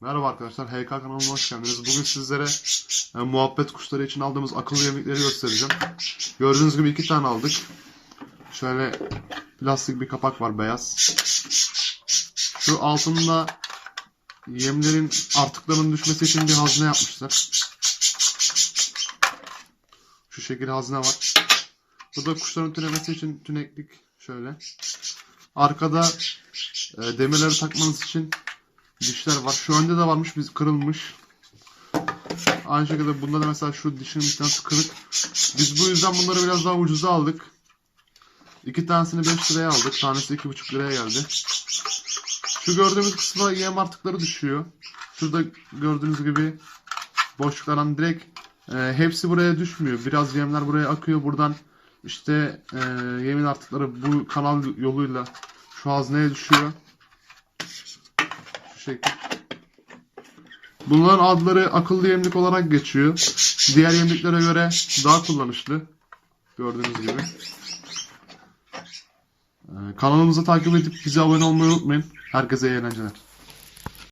Merhaba arkadaşlar, HK kanalıma hoş geldiniz. Bugün sizlere e, muhabbet kuşları için aldığımız akıllı yemlikleri göstereceğim. Gördüğünüz gibi iki tane aldık. Şöyle plastik bir kapak var beyaz. Şu altında yemlerin artıklarının düşmesi için bir hazne yapmışlar. Şu şekilde hazne var. Burada kuşların tünemesi için tüneklik şöyle. Arkada e, demirleri takmanız için dişler var. Şu önde de varmış biz kırılmış. Aynı şekilde bunda da mesela şu dişin bir tanesi kırık. Biz bu yüzden bunları biraz daha ucuza aldık. İki tanesini 5 liraya aldık. Tanesi 2,5 liraya geldi. Şu gördüğümüz kısma yem artıkları düşüyor. Şurada gördüğünüz gibi boşluklardan direkt e, hepsi buraya düşmüyor. Biraz yemler buraya akıyor. Buradan işte e, yemin artıkları bu kanal yoluyla şu hazneye düşüyor. Şekil. Bunların adları akıllı yemlik olarak geçiyor. Diğer yemliklere göre daha kullanışlı. Gördüğünüz gibi. Ee, kanalımızı takip edip bize abone olmayı unutmayın. Herkese iyi eğlenceler.